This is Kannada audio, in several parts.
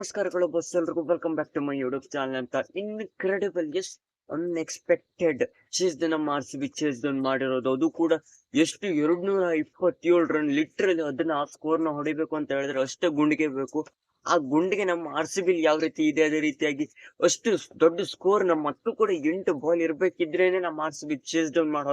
ನಮಸ್ಕಾರಗಳು ಬಸ್ ಎಲ್ರಿಗೂ. Welcome back to my YouTube channel ಅಂತ ಇನ್ಕ್ರೆಡಿಬಲ್ ಎಸ್ ಅನ್ಎಕ್ಸ್ಪೆಕ್ಟೆಡ್ ಚೇಸ್ ನಮ್ಮ ಆರ್ ಸಿ ಬಿ ಚೇಸ್ ಮಾಡಿರೋದು ಅದು ಕೂಡ ಎಷ್ಟು ಎರಡ್ ನೂರ ಇಪ್ಪತ್ತೇಳು ರನ್ ಲಿಟ್ರಲಿ ಅದನ್ನ ಆ ಸ್ಕೋರ್ನ ಹೊಡಿಬೇಕು ಅಂತ ಹೇಳಿದ್ರೆ ಅಷ್ಟೇ ಗುಂಡಿಗೆ ಬೇಕು. ಆ ಗುಂಡಿಗೆ ನಮ್ಮ ಆರ್ ಸಿ ಬಿ ಯಾವ ರೀತಿ ಇದೆ, ಅದೇ ರೀತಿಯಾಗಿ ಅಷ್ಟು ದೊಡ್ಡ ಸ್ಕೋರ್ ನಮ್ಮ ಮತ್ತು ಕೂಡ ಎಂಟು ಬಾಲ್ ಇರ್ಬೇಕಿದ್ರೇನೆ ನಮ್ಮ R C B chase down ಮಾಡಿ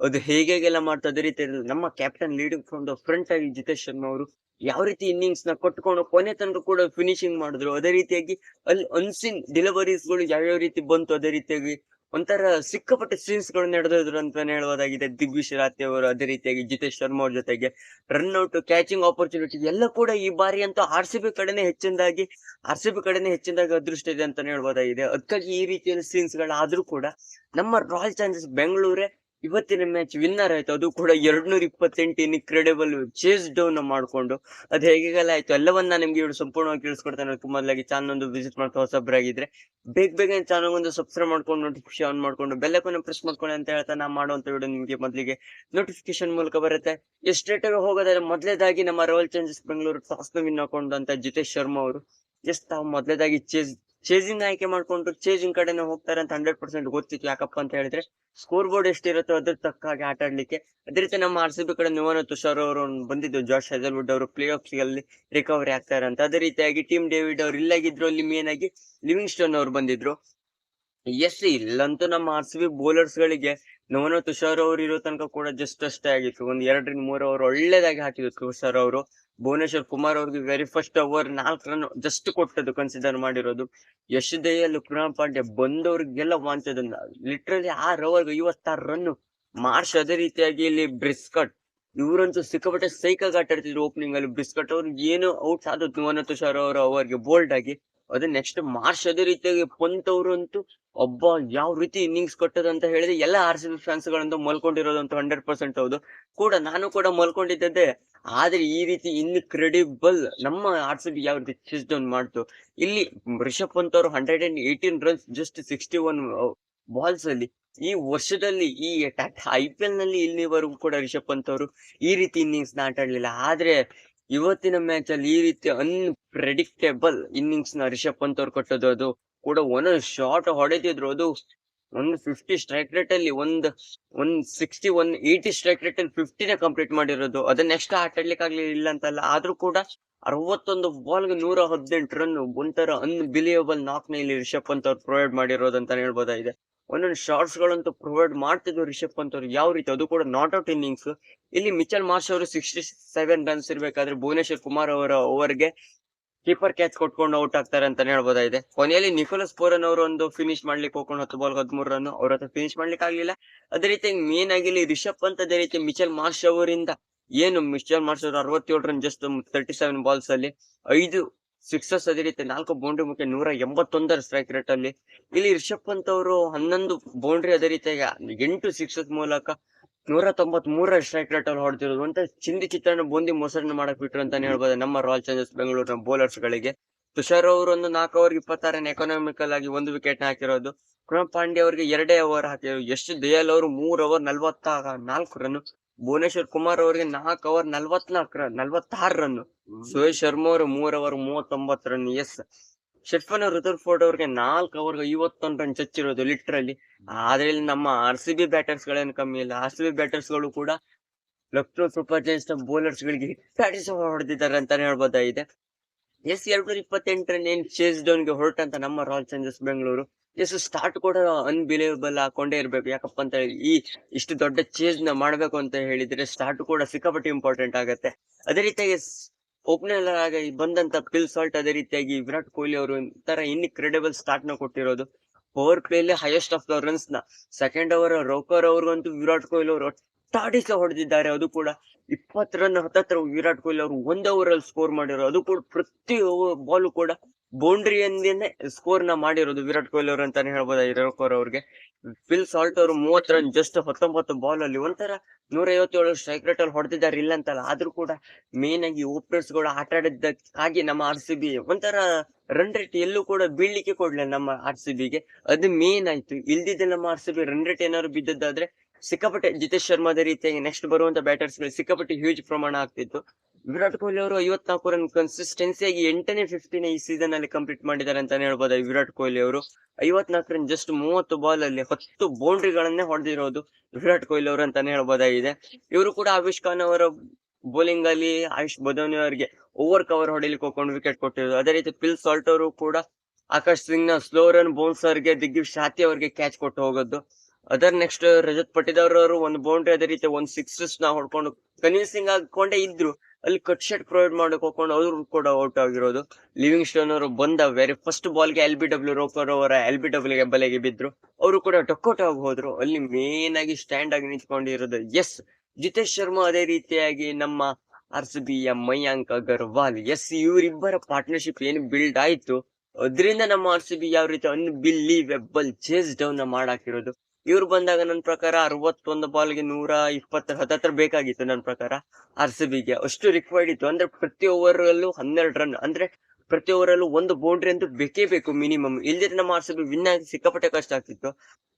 ಹೊತ್ತಾಗ್ತು ಹೇಗೆ ಹೇಗೆಲ್ಲ ಮಾಡ್ತಾ ಅದೇ ರೀತಿ ನಮ್ಮ captain leading from the front ಆಗಿ ಜಿತೇಶ್ ಶರ್ಮಾ ಅವರು ಯಾವ ರೀತಿ ಇನ್ನಿಂಗ್ಸ್ನ ಕೊಟ್ಕೊಂಡು ಕೊನೆ ತನಕ ಕೂಡ ಫಿನಿಶಿಂಗ್ ಮಾಡಿದ್ರು. ಅದೇ ರೀತಿಯಾಗಿ ಅಲ್ಲಿ ಅನ್ಸಿನ್ ಡೆಲಿವರೀಸ್ಗಳು ಯಾವ್ಯಾವ ರೀತಿ ಬಂತು, ಅದೇ ರೀತಿಯಾಗಿ ಒಂಥರ ಸಿಕ್ಕಾಪಟ್ಟೆ ಸೀನ್ಸ್ಗಳು ನಡೆದಿದ್ರು ಅಂತಾನೆ ಹೇಳುವುದಾಗಿದೆ. ದಿಗ್ವಿಶ್ ರಾತಿ ಅವರು, ಅದೇ ರೀತಿಯಾಗಿ ಜಿತೇಶ್ ಶರ್ಮಾ ಅವ್ರ ಜೊತೆಗೆ ರನ್ ಔಟ್ ಕ್ಯಾಚಿಂಗ್ ಆಪರ್ಚುನಿಟಿ ಎಲ್ಲ ಕೂಡ ಈ ಬಾರಿ ಅಂತೂ ಆರ್ ಸಿ ಬಿ ಕಡೆನೆ ಹೆಚ್ಚಿನದಾಗಿ ಆರ್ ಸಿ ಬಿ ಕಡೆನೆ ಹೆಚ್ಚಿನದಾಗಿ ಅದೃಷ್ಟ ಇದೆ ಅಂತಾನೆ ಹೇಳ್ಬೋದಾಗಿದೆ ಅದಕ್ಕಾಗಿ ಈ ರೀತಿಯ ಸೀನ್ಸ್ ಗಳಾದ್ರೂ ಕೂಡ ನಮ್ಮ ರಾಯಲ್ ಚಾಲೆಂಜರ್ಸ್ ಬೆಂಗಳೂರೇ ಇವತ್ತಿನ ಮ್ಯಾಚ್ ವಿನ್ನರ್ ಆಯ್ತು. ಅದು ಕೂಡ ಎರಡ್ನೂರ ಇಪ್ಪತ್ತೆಂಟು ಇನ್ಕ್ರೆಡಿಬಲ್ ಚೇಸ್ ಡೌನ್ ಮಾಡ್ಕೊಂಡು. ಅದು ಹೇಗೆಲ್ಲ ಆಯ್ತು? ಎಲ್ಲವನ್ನ ನಿಮ್ಗೆ ಇವರು ಸಂಪೂರ್ಣವಾಗಿ ತಿಳಿಸ್ಕೊಡ್ತಾನೆ ಅದಕ್ಕೆ ಮೊದಲಾಗಿ ಚಾನಲ್ ಒಂದು ವಿಸಿಟ್ ಮಾಡ್ತಾ ಹೊಸಬ್ರಾಗಿದ್ರೆ ಬೇಗ ಬೇಗ ಚಾನಲ್ ಒಂದು ಸಬ್ಸ್ಕ್ರೈಬ್ ಮಾಡ್ಕೊಂಡು ನೋಟಿಫಿಕೇಶನ್ ಆನ್ ಮಾಡ್ಕೊಂಡು ಬೆಲ್ಲಕ್ಕೂ ಪ್ರೆಸ್ ಮಾಡ್ಕೊಳ್ಳಿ ಅಂತ ಹೇಳ್ತಾ ನಾ ಮಾಡುವಂತ ವಿಡಿಯೋ ನಿಮಗೆ ಮೊದಲಿಗೆ ನೋಟಿಫಿಕೇಶನ್ ಮೂಲಕ ಬರುತ್ತೆ. ಎಷ್ಟು ಆಗಿ ಹೋಗೋದಾದ್ರೆ ಮೊದಲೇದಾಗಿ ನಮ್ಮ royal challengers Bengaluru toss win ಹಾಕೊಂಡಂತ Jitesh Sharma ಅವರು ಎಸ್ ತಾವು ಮೊದಲೇದಾಗಿ ಚೇಸ್ ಚೇಸಿಂಗ್ ಆಯ್ಕೆ ಮಾಡ್ಕೊಂಡು ಚೇಸಿಂಗ್ ಕಡೆನೆ ಹೋಗ್ತಾರೆ ಅಂತ ಹಂಡ್ರೆಡ್ ಪರ್ಸೆಂಟ್ ಗೊತ್ತಿತ್ತು. ಯಾಕಪ್ಪ ಅಂತ ಹೇಳಿದ್ರೆ ಸ್ಕೋರ್ ಬೋರ್ಡ್ ಎಷ್ಟಿರುತ್ತೋ ಅದ್ರ ತಕ್ಕ ಹಾಗೆ ಆಟ ಆಡ್ಲಿಕ್ಕೆ. ಅದೇ ರೀತಿ ನಮ್ಮ ಆರ್ ಸಿ ಬಿ ಕಡೆ ನುವನ ತುಷಾರ್ ಅವರು ಬಂದಿದ್ದು. ಜಾಶ್ ಹೆಜಲ್ವುಡ್ ಅವರು ಪ್ಲೇ ಆಫ್ ಅಲ್ಲಿ ರಿಕವರಿ ಆಗ್ತಾರೆ ಅಂತ. ಅದೇ ರೀತಿಯಾಗಿ ಟೀಮ್ ಡೇವಿಡ್ ಅವ್ರು ಇಲ್ಲಾಗಿದ್ರು ಅಲ್ಲಿ ಮೇನ್ ಆಗಿ ಲಿವಿಂಗ್ ಸ್ಟೋನ್ ಅವ್ರು ಬಂದಿದ್ರು. ಎಸ್ ಇಲ್ಲಂತೂ ನಮ್ಮ ಆರ್ ಸಿ ಬಿ ಬೌಲರ್ಸ್ ಗಳಿಗೆ ನವನ ತುಷಾರ್ ಅವರು ಇರೋ ತನಕ ಕೂಡ ಜಸ್ಟ್ ಅಷ್ಟೇ ಆಗಿತ್ತು. ಒಂದ್ ಎರಡರಿಂದ ಮೂರು ಅವರು ಒಳ್ಳೇದಾಗಿ ಹಾಕಿದ್ರು ತುಷಾರ್ ಅವರು. ಭುವನೇಶ್ವರ್ ಕುಮಾರ್ ಅವ್ರಿಗೆ ವೆರಿ ಫಸ್ಟ್ ಓವರ್ ನಾಲ್ಕು ರನ್ ಜಸ್ಟ್ ಕೊಟ್ಟದ್ದು ಕನ್ಸಿಡರ್ ಮಾಡಿರೋದು. ಯಶ್ ದಯಾಲ್ ಕೃಣಾಲ್ ಪಾಂಡ್ಯ ಬಂದವ್ರಿಗೆಲ್ಲ ವಾಂಚದನ್ನ ಲಿಟ್ರಲಿ ಆರ್ ಓವರ್ಗೆ ಐವತ್ತಾರು ರನ್ ಮಾರ್ಚ್ ಅದೇ ರೀತಿಯಾಗಿ ಇಲ್ಲಿ ಬ್ರಿಸ್ಕಟ್. ಇವರಂತೂ ಸಿಕ್ಕಾಪಟ್ಟೆ ಸೈಕಲ್ ಆಟಾಡ್ತಿದ್ರು ಓಪನಿಂಗ್ ಅಲ್ಲಿ. ಬ್ರಿಸ್ಕಟ್ ಅವ್ರಿಗೆ ಏನು ಔಟ್ ಆದದ್ದು ತುಷಾರ್ ಅವರು ಅವರಿಗೆ ಬೋಲ್ಡ್ ಆಗಿ. ಅದೇ ನೆಕ್ಸ್ಟ್ ಮಾರ್ಚ್ ಅದೇ ರೀತಿಯಾಗಿ ಪಂತ್ ಅವರು ಅಂತೂ ಒಬ್ಬ ಯಾವ ರೀತಿ ಇನ್ನಿಂಗ್ಸ್ ಕೊಟ್ಟದು ಅಂತ ಹೇಳಿದ್ರೆ ಎಲ್ಲ ಆರ್ ಸಿ ಬಿ ಫ್ಯಾನ್ಸ್ ಗಳಂತ ಮಲ್ಕೊಂಡಿರೋದಂತೂ ಹಂಡ್ರೆಡ್ ಪರ್ಸೆಂಟ್ ಹೌದು. ಕೂಡ ನಾನು ಕೂಡ ಮಲ್ಕೊಂಡಿದ್ದೆ. ಆದ್ರೆ ಈ ರೀತಿ ಇನ್ಕ್ರೆಡಿಬಲ್ ನಮ್ಮ ಆರ್ ಸಿ ಬಿ ಯಾವ ರೀತಿ ಚೇಸ್ ಡೌನ್ ಮಾಡ್ತು. ಇಲ್ಲಿ ರಿಷಬ್ ಪಂತ್ ಅವರು hundred and eighteen runs just sixty one balls ಅಲ್ಲಿ. ಈ ವರ್ಷದಲ್ಲಿ ಈ ಐ ಪಿ ಎಲ್ನಲ್ಲಿ ಇಲ್ಲಿವರೆಗೂ ಕೂಡ ರಿಷಬ್ ಪಂತ್ ಅವರು ಈ ರೀತಿ ಇನ್ನಿಂಗ್ಸ್ನ ಆಟಾಡ್ಲಿಲ್ಲ ಆದ್ರೆ ಇವತ್ತಿನ ಮ್ಯಾಚ್ ಅಲ್ಲಿ ಈ ರೀತಿ ಅನ್ಪ್ರೆಡಿಕ್ಟೇಬಲ್ ಇನ್ನಿಂಗ್ಸ್ನ ರಿಷಬ್ ಪಂತ್ ಅವ್ರು ಕೊಟ್ಟದ್ದು, ಅದು ಕೂಡ ಒಂದೊಂದು ಶಾಟ್ ಹೊಡೆದಿದ್ರು. ಅದು ಒಂದು ಫಿಫ್ಟಿ ಸ್ಟ್ರೈಕ್ ರೇಟ್ ಅಲ್ಲಿ ಒಂದ್ ಒಂದ್ sixty one eighty strike rate ಅಲ್ಲಿ ಫಿಫ್ಟಿನೇ ಕಂಪ್ಲೀಟ್ ಮಾಡಿರೋದು. ಅದನ್ನ ನೆಕ್ಸ್ಟ್ ಆಟ ಆಡ್ಲಿಕ್ಕೆ ಆಗ್ಲಿಲ್ಲ ಅಂತಲ್ಲ, ಆದ್ರೂ ಕೂಡ ಅರವತ್ತೊಂದು ಬಾಲ್ಗೆ ನೂರ ಹದಿನೆಂಟು ರನ್ ಒಂಥರ ಅನ್ಬಿಲಿಯಬಲ್ ನಾಕ್ನ ಇಲ್ಲಿ ರಿಷಬ್ ಪಂತ್ ಅವ್ರು ಪ್ರೊವೈಡ್ ಮಾಡಿರೋದು ಅಂತ ಹೇಳ್ಬೋದಾಗಿದೆ. ಒಂದೊಂದು ಶಾರ್ಟ್ಸ್ ಗಳಂತೂ ಪ್ರೊವೈಡ್ ಮಾಡ್ತಿದ್ರು ರಿಷಬ್ ಪಂತ್ ಅವರು. ಯಾವ ರೀತಿ? ಅದು ಕೂಡ ನಾಟ್ ಔಟ್ ಇನ್ನಿಂಗ್ಸ್ ಇಲ್ಲಿ ಮಿಚಲ್ ಮಾರ್ಷ್ ಅವರು ಸಿಕ್ಸ್ಟಿ ಸೆವೆನ್ ರನ್ಸ್ ಇರಬೇಕಾದ್ರೆ ಭುವನೇಶ್ವರ್ ಕುಮಾರ್ ಅವರ ಓವರ್ಗೆ ಕೀಪರ್ ಕ್ಯಾಚ್ ಕೊಟ್ಕೊಂಡು ಔಟ್ ಆಗ್ತಾರೆ ಅಂತಾನೆ ಹೇಳ್ಬೋದಾಗಿದೆ. ಕೊನೆಯಲ್ಲಿ ನಿಕೋಲಸ್ ಪೋರನ್ ಅವರು ಒಂದು ಫಿನಿಶ್ ಮಾಡ್ಲಿಕ್ಕೆ ಹೋಗ್ಕೊಂಡು ಹತ್ತು ಬಾಲ್ ಹದಿಮೂರು ರನ್ ಅವ್ರ ಹತ್ರ ಫಿನಿಶ್ ಮಾಡ್ಲಿಕ್ಕೆ ಆಗಲಿಲ್ಲ. ಅದೇ ರೀತಿ ಮೇನ್ ಆಗಿ ಇಲ್ಲಿ ರಿಷಬ್ ಪಂತ್ ಅದೇ ರೀತಿ ಮಿಚಲ್ ಮಾರ್ಷ್ ಅವರಿಂದ ಏನು ಮಿಚಲ್ ಮಾರ್ಷ್ ಅವರು ಅರವತ್ತೇಳು run just thirty seven balls ಅಲ್ಲಿ ಐದು ಸಿಕ್ಸಸ್ ಅದೇ ರೀತಿ ನಾಲ್ಕು ಬೌಂಡ್ರಿ ಮುಖ್ಯ ನೂರ ಎಂಬತ್ತೊಂದರ ಸ್ಟ್ರೈಕ್ ರೇಟ್ ಅಲ್ಲಿ. ಇಲ್ಲಿ ರಿಷಬ್ ಪಂತ್ ಅವರು ಹನ್ನೊಂದು ಬೌಂಡ್ರಿ ಅದೇ ರೀತಿಯಾಗಿ ಎಂಟು ಸಿಕ್ಸಸ್ ಮೂಲಕ ನೂರ ತೊಂಬತ್ ಮೂರರ ಸ್ಟ್ರೈಕ್ ರೇಟ್ ಅಲ್ಲಿ ಹೊಡೆದಿರೋದು. ಅಂತ ಚಿಂದಿ ಚಿತ್ರಣ ಬೂಂದಿ ಮೊಸರನ್ನ ಮಾಡಕ್ ಬಿಟ್ರು ಅಂತಾನೆ ಹೇಳ್ಬೋದು ನಮ್ಮ ರಾಯಲ್ ಚಾಲೆಂಜರ್ಸ್ ಬೆಂಗಳೂರಿನ ಬೌಲರ್ಸ್ ಗಳಿಗೆ. ತುಷಾರ್ ಅವರು ಒಂದು ನಾಲ್ಕು ಓವರ್ ಇಪ್ಪತ್ತಾರನೇ ಎಕನಾಮಿಕಲ್ ಆಗಿ ಒಂದು ವಿಕೆಟ್ ಹಾಕಿರೋದು. ಕೃಣಾಲ್ ಪಾಂಡ್ಯ ಅವರಿಗೆ ಎರಡೇ ಓವರ್ ಹಾಕಿರೋದು ಎಷ್ಟು ದಯಾಲ್ ಅವರು ಮೂರ್ ಓವರ್ ನಲ್ವತ್ತ ನಾಲ್ಕು ರನ್ ಭುವನೇಶ್ವರ್ ಕುಮಾರ್ ಅವರಿಗೆ ನಾಲ್ಕು ಓವರ್ ನಲ್ವತ್ನಾಲ್ಕ ರನ್ ನಲ್ವತ್ತಾರು ರನ್ ಸುರೇಶ್ ಶರ್ಮಾ ಅವರು ಮೂರ್ ಓವರ್ ಮೂವತ್ತೊಂಬತ್ತು ರನ್ ಎಸ್ ಶೆಫನ್ ರುದರ್ಫೋರ್ಡ್ ಅವ್ರಿಗೆ ನಾಲ್ಕು ಓವರ್ ಐವತ್ತೊಂದು ರನ್ ಚಚ್ಚಿರೋದು ಲಿಟ್ರಲಿ ಆದ್ರೆ ಇಲ್ಲಿ ನಮ್ಮ ಆರ್ ಸಿ ಬಿ ಬ್ಯಾಟರ್ಸ್ ಗಳೇನು ಕಮ್ಮಿ ಇಲ್ಲ. ಆರ್ ಸಿ ಬಿ ಬ್ಯಾಟರ್ಸ್ಗಳು ಕೂಡ ಲಕ್ನೋ ಸೂಪರ್ ಜೈನ್ಸ್ನ ಬೌಲರ್ಸ್ ಗಳಿಗೆ ಹಿಟ್ಟಾಡಿಸಿ ಹೊಡೆದಿದ್ದಾರೆ ಅಂತಾನೆ ಹೇಳ್ಬೋದಾಗಿದೆ. ಎಸ್ ಎರಡ್ ನೂರ ಇಪ್ಪತ್ತೆಂಟರ ಏನ್ ಚೇಸ್ ಡೌನ್ಗೆ ಹೊರಟಂತ ನಮ್ಮ royal challengers Bengaluru yes start ಕೂಡ ಅನ್ಬಿಲೀವಬಲ್ ಹಾಕೊಂಡೇ ಇರ್ಬೇಕು. ಯಾಕಪ್ಪ ಅಂತ ಹೇಳಿ, ಈ ಇಷ್ಟು ದೊಡ್ಡ ಚೇಂಜ್ನ ಮಾಡ್ಬೇಕು ಅಂತ ಹೇಳಿದ್ರೆ ಸ್ಟಾರ್ಟ್ ಕೂಡ ಸಿಕ್ಕಾಪಟ್ಟೆ ಇಂಪಾರ್ಟೆಂಟ್ ಆಗತ್ತೆ. ಅದೇ ರೀತಿಯಾಗಿ ಓಪನರ್ ಆಗಿ ಬಂದಂತ ಪಿಲ್ ಸಾಲ್ಟ್ ಅದೇ ರೀತಿಯಾಗಿ ವಿರಾಟ್ ಕೊಹ್ಲಿ ಅವರು ತರ ಇನ್ಕ್ರೆಡಿಬಲ್ ಸ್ಟಾರ್ಟ್ನ ಕೊಟ್ಟಿರೋದು. ಪವರ್ ಪ್ಲೇಲಿ ಹೈಯೆಸ್ಟ್ ಆಫ್ ದ ರನ್ಸ್ನ. ಸೆಕೆಂಡ್ ಓವರ್ ರೋಕರ್ ಅವ್ರಿಗಂತೂ ವಿರಾಟ್ ಕೊಹ್ಲಿ ಅವರು ಒಟ್ಟಾಡಿಸ ಹೊಡೆದಿದ್ದಾರೆ, ಅದು ಕೂಡ. ಇಪ್ಪತ್ತು ರನ್ ಹತ್ತತ್ರ ವಿರಾಟ್ ಕೊಹ್ಲಿ ಅವರು ಒಂದ್ ಓವರ್ ಅಲ್ಲಿ ಸ್ಕೋರ್ ಮಾಡಿರೋ ಅದು ಕೂಡ ಪ್ರತಿ ಬಾಲು ಕೂಡ ಬೌಂಡ್ರಿ ಎಂದೇನೆ ಸ್ಕೋರ್ನ ಮಾಡಿರೋದು ವಿರಾಟ್ ಕೊಹ್ಲಿ ಅವರು ಅಂತಾನೆ ಹೇಳ್ಬೋದು? ರೋಕರ್ ಅವ್ರಿಗೆ. ಫಿಲ್ ಸಾಲ್ಟ್ ಅವರು ಮೂವತ್ ರನ್ ಜಸ್ಟ್ ಹತ್ತೊಂಬತ್ತು ಬಾಲ್ ಅಲ್ಲಿ ಒಂಥರ ನೂರ ಐವತ್ತೇಳು ಸ್ಟ್ರೈಕ್ ರೇಟ್ ಅಲ್ಲಿ ಹೊಡೆದಿದ್ದಾರೆ ಇಲ್ಲ ಅಂತಲ್ಲ. ಆದ್ರೂ ಕೂಡ ಮೇನ್ ಆಗಿ ಓಪನರ್ಸ್ಗಳು ಆಟ ಆಡಿದ್ದಕ್ಕಾಗಿ ನಮ್ಮ ಆರ್ ಸಿ ಬಿ ಒಂಥರ ರನ್ ರೇಟ್ ಎಲ್ಲೂ ಕೂಡ ಬೀಳ್ಲಿಕ್ಕೆ ಕೊಡ್ಲಿಲ್ಲ ನಮ್ಮ ಆರ್ ಸಿ ಬಿಗೆ ಅದು ಮೇನ್ ಆಯ್ತು. ಇಲ್ದಿದ್ದೆ ನಮ್ಮ R C B run rate ಏನಾದ್ರು ಬಿದ್ದದ್ದಾದ್ರೆ ಸಿಕ್ಕಾಪಟ್ಟೆ ಜಿತೇಶ್ ಶರ್ಮಾದ ರೀತಿಯಾಗಿ ನೆಕ್ಸ್ಟ್ ಬರುವಂತ ಬ್ಯಾಟರ್ಸ್ಗಳು ಸಿಕ್ಕಾಪಟ್ಟೆ ಹ್ಯೂಜ್ ಪ್ರಮಾಣ ಆಗ್ತಿತ್ತು. ವಿರಾಟ್ ಕೊಹ್ಲಿ ಅವರು ಐವತ್ನಾಲ್ಕು ರನ್ ಕನ್ಸಿಸ್ಟೆನ್ಸಿಯಾಗಿ ಎಂಟನೇ ಫಿಫ್ಟಿನ ಈ ಸೀಸನ್ ಅಲ್ಲಿ ಕಂಪ್ಲೀಟ್ ಮಾಡಿದ್ದಾರೆ ಅಂತಾನೆ ಹೇಳ್ಬೋದು ವಿರಾಟ್ ಕೊಹ್ಲಿ ಅವರು. ಐವತ್ನಾಲ್ಕು ರನ್ ಜಸ್ಟ್ ಮೂವತ್ತು ಬಾಲ್ ಅಲ್ಲಿ ಹತ್ತು ಬೌಂಡ್ರಿಗಳನ್ನೇ ಹೊಡೆದಿರೋದು ವಿರಾಟ್ ಕೊಹ್ಲಿ ಅವರು ಅಂತಾನೆ ಹೇಳ್ಬೋದಾಗಿದೆ. ಇವರು ಕೂಡ ಆವಿಷ್ ಖಾನ್ ಅವರ ಬೌಲಿಂಗ್ ಅಲ್ಲಿ, ಆಯುಷ್ ಬದೋನಿ ಅವರಿಗೆ ಓವರ್ ಕವರ್ ಹೊಡಿಲಿಕ್ಕೆ ಹೋಗ್ಕೊಂಡು ವಿಕೆಟ್ ಕೊಟ್ಟಿರೋದು. ಅದೇ ರೀತಿ ಪಿಲ್ ಸಾಲ್ಟ್ ಅವರು ಕೂಡ ಆಕಾಶ್ ಸಿಂಗ್ನ ಸ್ಲೋ ರನ್ ಬೌನ್ಸರ್ಗೆ ದಿಗ್ಗಿ ಶಾತಿ ಅವರಿಗೆ ಕ್ಯಾಚ್ ಕೊಟ್ಟು ಹೋಗೋದು. ಅದರ್ ನೆಕ್ಸ್ಟ್ ರಜತ್ ಪಟ್ಟಿದಾರ್ ಅವರು ಒಂದು ಬೌಂಡ್ರಿ ಅದೇ ರೀತಿ ಒಂದ್ ಸಿಕ್ಸಸ್ ನಾ ಹೊಡ್ಕೊಂಡು ಕನ್ವಿನ್ಸಿಂಗ್ ಆಗ್ಕೊಂಡೇ ಇದ್ರು. ಅಲ್ಲಿ ಕಟ್ ಶೆಟ್ ಪ್ರೊವೈಡ್ ಮಾಡಕ್ ಹೋಗ್ಕೊಂಡು ಅವರು ಕೂಡ ಔಟ್ ಆಗಿರೋದು. ಲಿವಿಂಗ್ ಸ್ಟೋನ್ ಅವರು ಬಂದ ವೆರಿ ಫಸ್ಟ್ ಬಾಲ್ಗೆ ಎಲ್ ಬಿ ಡಬ್ಲ್ಯೂ ರೋಪರ್ ಅವರ ಎಲ್ ಬಿ ಡಬ್ಲ್ಯೂ ಬಲೆಗೆ ಬಿದ್ರು. ಅವರು ಕೂಡ ಟಕ್ಔಟ್ ಆಗಿ ಹೋದ್ರು. ಅಲ್ಲಿ ಮೇನ್ ಆಗಿ ಸ್ಟ್ಯಾಂಡ್ ಆಗಿ ನಿಂತ್ಕೊಂಡಿರೋದು. ಎಸ್ ಜಿತೇಶ್ ಶರ್ಮಾ ಅದೇ ರೀತಿಯಾಗಿ ನಮ್ಮ ಆರ್ ಸಿ ಬಿ ಯ ಮಯಾಂಕ್ ಅಗರ್ವಾಲ್. ಎಸ್ ಇವರಿಬ್ಬರ ಪಾರ್ಟ್ನರ್ಶಿಪ್ ಏನು ಬಿಲ್ಡ್ ಆಯ್ತು. ಅದರಿಂದ ನಮ್ಮ ಆರ್ ಸಿ ಬಿ ಯಾವ ರೀತಿ ಅನ್ಬಿಲೀವೆಬಲ್ ಚೇಸ್ ಡೌನ್ ಮಾಡಾಕಿರೋದು. ಇವ್ರು ಬಂದಾಗ ನನ್ನ ಪ್ರಕಾರ ಅರವತ್ತೊಂದು ಬಾಲ್ಗೆ ನೂರ ಇಪ್ಪತ್ತರ ಹತ್ತತ್ರ ಬೇಕಾಗಿತ್ತು ನನ್ನ ಪ್ರಕಾರ ಆರ್ ಸಿ ಬಿಗೆ. ಅಷ್ಟು ರಿಕ್ವೈರ್ಡ್ ಇತ್ತು. ಅಂದ್ರೆ ಪ್ರತಿ ಓವರಲ್ಲೂ ಹನ್ನೆರಡು ರನ್ ಅಂದ್ರೆ ಪ್ರತಿ ಓವರಲ್ಲೂ ಒಂದು ಬೌಂಡ್ರಿ ಅಂತೂ ಬೇಕೇ ಬೇಕು ಮಿನಿಮಮ್ ಇಲ್ದಿದ್ರೆ ನಮ್ಮ ಆರ್ ಸಿ ಬಿ ವಿನ್ ಆಗಿ ಸಿಕ್ಕಾಪಟ್ಟೆ ಕಷ್ಟ ಆಗ್ತಿತ್ತು.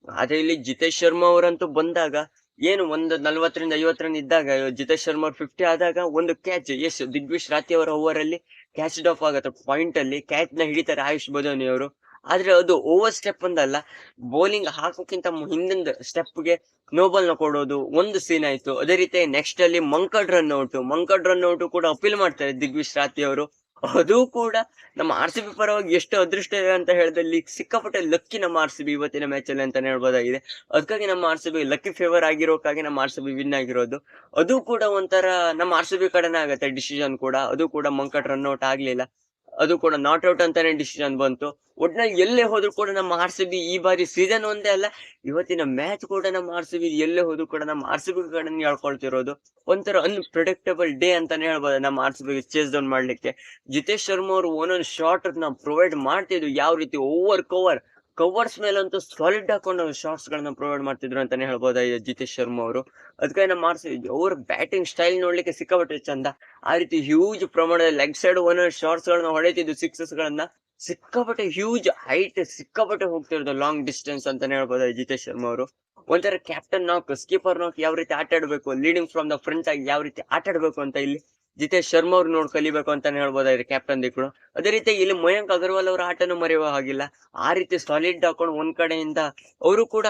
ಆದ್ರೆ ಇಲ್ಲಿ ಜಿತೇಶ್ ಶರ್ಮಾ ಅವರಂತೂ ಬಂದಾಗ, ಏನು ಒಂದು ನಲ್ವತ್ತರಿಂದ ಐವತ್ತು ರನ್ ಇದ್ದಾಗ, ಜಿತೇಶ್ ಶರ್ಮಾ ಫಿಫ್ಟಿ ಆದಾಗ ಒಂದು ಕ್ಯಾಚ್ ಎಸ್ ದಿಗ್ವಿಶ್ ರಾತಿ ಅವರ ಓವರ್ ಅಲ್ಲಿ ಕ್ಯಾಚ್ ಆಫ್ ಆಗುತ್ತೆ. ಪಾಯಿಂಟ್ ಅಲ್ಲಿ ಕ್ಯಾಚ್ನ ಹಿಡಿತಾರೆ ಆಯುಷ್ ಬದೋನಿ ಅವರು. ಆದ್ರೆ ಅದು ಓವರ್ ಸ್ಟೆಪ್ ಒಂದಲ್ಲ. ಬೌಲಿಂಗ್ ಹಾಕೋಕ್ಕಿಂತ ಹಿಂದಿನ ಸ್ಟೆಪ್ಗೆ ನೋಬಲ್ನ ಕೊಡೋದು ಒಂದು ಸೀನ್ ಆಯ್ತು. ಅದೇ ರೀತಿ ನೆಕ್ಸ್ಟ್ ಅಲ್ಲಿ Mankad run out Mankad run out ಕೂಡ ಅಪೀಲ್ ಮಾಡ್ತಾರೆ ದಿಗ್ವಿಶ್ ರಾತಿ ಅವರು. ಅದು ಕೂಡ ನಮ್ಮ ಆರ್ ಸಿ ಬಿ ಪರವಾಗಿ ಎಷ್ಟು ಅದೃಷ್ಟ ಇದೆ ಅಂತ ಹೇಳಿದಲ್ಲಿ ಸಿಕ್ಕಾಪಟ್ಟೆ ಲಕ್ಕಿ ನಮ್ಮ ಆರ್ ಸಿ ಬಿ ಇವತ್ತಿನ ಮ್ಯಾಚ್ ಅಲ್ಲಿ ಅಂತಾನೆ ಹೇಳ್ಬೋದಾಗಿದೆ. ಅದಕ್ಕಾಗಿ ನಮ್ಮ R C B lucky favour ಆಗಿರೋಕ್ಕಾಗಿ ನಮ್ಮ ಆರ್ ಸಿ ಬಿ ವಿನ್ ಆಗಿರೋದು. ಅದು ಕೂಡ ಒಂಥರ ನಮ್ಮ ಆರ್ ಸಿ ಬಿ ಕಡೆನೇ ಆಗತ್ತೆ ಡಿಸಿಷನ್ ಕೂಡ. ಅದು ಕೂಡ ಮಂಕಟ್ ರನ್ ಔಟ್ ಆಗ್ಲಿಲ್ಲ. ಅದು ಕೂಡ ನಾಟ್ ಔಟ್ ಅಂತಾನೆ ಡಿಸಿಷನ್ ಬಂತು. ಒಟ್ನಲ್ಲಿ ಎಲ್ಲೇ ಹೋದ್ರು ಕೂಡ ನಮ್ಮ ಆರ್ ಸಿ ಬಿ ಈ ಬಾರಿ ಸೀಸನ್ ಒಂದೇ ಅಲ್ಲ, ಇವತ್ತಿನ ಮ್ಯಾಚ್ ಕೂಡ ನಮ್ಮ ಆರ್ ಸಿ ಬಿ ಎಲ್ಲೇ ಹೋದ್ರು ಕೂಡ ನಮ್ಮ ಆರ್ ಸಿ ಬಿ ಕಡೆ ಹೇಳ್ಕೊಳ್ತಿರೋದು. ಒಂಥರ ಅನ್ಪ್ರಿಡಿಕ್ಟಬಲ್ ಡೇ ಅಂತಾನೆ ಹೇಳ್ಬೋದು ನಮ್ಮ R C B chase down ಮಾಡ್ಲಿಕ್ಕೆ. ಜಿತೇಶ್ ಶರ್ಮಾ ಅವರು ಒಂದೊಂದು ಶಾರ್ಟ್ ನಾವು ಪ್ರೊವೈಡ್ ಮಾಡ್ತಿದ್ರು, ಯಾವ ರೀತಿ ಓವರ್ ಕವರ್ ಕವರ್ಸ್ ಮೇಲಂತೂ ಸಾಲಿಡ್ ಹಾಕೊಂಡು ಶಾರ್ಟ್ಸ್ ಗಳನ್ನ ಪ್ರೊವೈಡ್ ಮಾಡ್ತಿದ್ರು ಅಂತಾನೆ ಹೇಳ್ಬೋದು ಜಿತೇಶ್ ಶರ್ಮಾ ಅವರು. ಅದಕ್ಕೆ ನಮ್ಮ ಆರ್ ಸಿ ಅವ್ರ ಬ್ಯಾಟಿಂಗ್ ಸ್ಟೈಲ್ ನೋಡ್ಲಿಕ್ಕೆ ಸಿಕ್ಕಾಪಟ್ಟೆ ಚಂದ. ಆ ರೀತಿ ಹ್ಯೂಜ್ ಪ್ರಮಾಣದ ಲೆಗ್ ಸೈಡ್ ಓನರ್ ಶಾರ್ಟ್ಸ್ ಗಳನ್ನ ಹೊಡೆತಿದ್ದು ಸಿಕ್ಸಸ್ ಗಳನ್ನ ಸಿಕ್ಕಾಪಟ್ಟೆ ಹ್ಯೂಜ್ ಹೈಟ್ ಸಿಕ್ಕಾಪಟ್ಟೆ ಹೋಗ್ತಿರೋದು ಲಾಂಗ್ ಡಿಸ್ಟೆನ್ಸ್ ಅಂತಾನೆ ಹೇಳ್ಬೋದು ಜಿತೇಶ್ ಶರ್ಮಾ ಅವರು. ಒಂಥರ ಕ್ಯಾಪ್ಟನ್ ನಾಕ್ ಸ್ಕೀಪರ್ ನಾಕ್ ಯಾವ ರೀತಿ ಆಟ ಆಡ್ಬೇಕು ಲೀಡಿಂಗ್ ಫ್ರಮ್ ದ ಫ್ರಂಟ್ ಆಗಿ ಯಾವ ರೀತಿ ಆಟ ಆಡಬೇಕು ಅಂತ ಇಲ್ಲಿ ಜಿತೇಶ್ ಶರ್ಮಾ ಅವ್ರು ನೋಡ್ ಕಲಿಬೇಕು ಅಂತಾನೆ ಹೇಳ್ಬೋದಾಗಿದೆ ಕ್ಯಾಪ್ಟನ್ ದಿಕ್ಕಳು ಅದೇ ರೀತಿ ಇಲ್ಲಿ ಮಯಾಂಕ್ ಅಗರ್ವಾಲ್ ಅವರ ಆಟನು ಮರೆಯುವ ಹಾಗಿಲ್ಲ. ಆ ರೀತಿ ಸಾಲಿಡ್ ಹಾಕೊಂಡು ಒಂದ್ ಕಡೆಯಿಂದ ಅವರು ಕೂಡ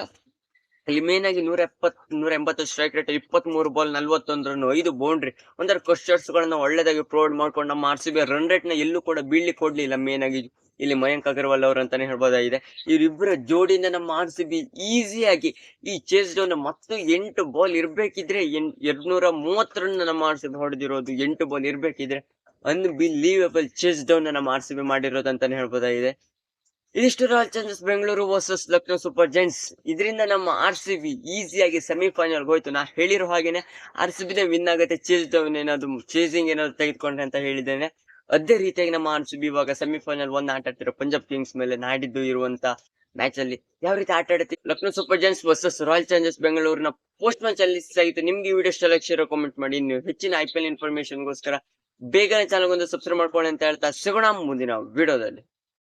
ಇಲ್ಲಿ ಮೇನ್ ಆಗಿ ನೂರ ಎಪ್ಪತ್ ನೂರ ಎಂಬತ್ತು ಸ್ಟ್ರೈಕ್ ರೇಟ್ ಇಪ್ಪತ್ತ್ ಮೂರು ಬಾಲ್ ನಲ್ವತ್ತೊಂದು ರನ್ ಐದು ಬೌಂಡ್ರಿ ಒಂದರ ಕ್ವಶರ್ಸ್ ಗಳನ್ನ ಒಳ್ಳೇದಾಗಿ ಪ್ರೊವೈಡ್ ಮಾಡ್ಕೊಂಡು ನಮ್ಮ ಆರ್ ರನ್ ರೇಟ್ನ ಎಲ್ಲೂ ಕೂಡ ಬೀಳಿ ಕೊಡ್ಲಿಲ್ಲ ಮೇನ್ ಆಗಿ. ಇಲ್ಲಿ ಮಯಾಂಕ್ ಅಗರ್ವಾಲ್ ಅವರು ಅಂತಾನೆ ಹೇಳ್ಬೋದಾಗಿದೆ. ಇವರಿಬ್ಬರ ಜೋಡಿಯಿಂದ ನಮ್ಮ ಆರ್ ಸಿ ಬಿ ಈಸಿಯಾಗಿ ಈ ಚೇಸ್ ಡೌನ್ ಮತ್ತು ಎಂಟು ಬಾಲ್ ಇರ್ಬೇಕಿದ್ರೆ ಎನ್ ಎರಡ್ನೂರ ಮೂವತ್ತು ರನ್ ನಮ್ಮ ಆರ್ ಸಿ ಬಿ ಹೊಡೆದಿರೋದು ಎಂಟು ಬಾಲ್ ಇರ್ಬೇಕಿದ್ರೆ ಅನ್ಬಿಲೀವೇಬಲ್ ಚೇಸ್ ಡೌನ್ ನಮ್ಮ ಆರ್ ಸಿ ಬಿ ಮಾಡಿರೋದು ಅಂತಾನೆ ಹೇಳ್ಬೋದಾಗಿದೆ. ಇದಿಷ್ಟು royal challengers Bengaluru versus Lucknow super giants ಇದರಿಂದ ನಮ್ಮ ಆರ್ ಸಿ ಬಿ ಈಸಿಯಾಗಿ ಸೆಮಿಫೈನಲ್ ಹೋಯ್ತು. ನಾ ಹೇಳಿರೋ ಹಾಗೇನೆ ಆರ್ ಸಿ ಬಿನೇ ವಿನ್ ಆಗುತ್ತೆ. ಚೇಸ್ ಡೌನ್ ಏನಾದ್ರು ಚೇಸಿಂಗ್ ಏನಾದ್ರು ತೆಗೆದುಕೊಂಡ್ರೆ ಅಂತ ಹೇಳಿದ್ದೇನೆ. ಅದೇ ರೀತಿಯಾಗಿ ನಮ್ಮ ಆರ್ ಸಿ ಬಿ ಇವಾಗ ಸೆಮಿಫೈನಲ್ ಒಂದ್ ಆಟ ಆಡ್ತಿರೋ ಪಂಜಾಬ್ ಕಿಂಗ್ಸ್ ಮೇಲೆ ನಾಡಿದ್ದು ಇರುವಂತ ಮ್ಯಾಚ್ ಅಲ್ಲಿ ಯಾವ ರೀತಿ ಆಟ ಆಡುತ್ತೆ? Lucknow super giants versus royal challengers ಬೆಂಗಳೂರಿನ ಪೋಸ್ಟ್ ಮ್ಯಾಚ್ ಅಲ್ಲಿ ಸಹಿತ ನಿಮ್ಗೆ ವಿಡಿಯೋ ಇಷ್ಟ ಕಾಮೆಂಟ್ ಮಾಡಿ. ನೀವು ಹೆಚ್ಚಿನ ಐ ಪಿ ಎಲ್ ಇನ್ಫಾರ್ಮೇಶನ್ಗೋಸ್ಕರ ಬೇಗನೆ ಚಾನಲ್ ಒಂದು ಸಬ್ಸ್ಕ್ರೈಬ್ ಮಾಡ್ಕೊಳ್ಳಿ ಅಂತ ಹೇಳ್ತಾ ಸಿಗೋಣ ಮುಂದಿನ ವಿಡಿಯೋದಲ್ಲಿ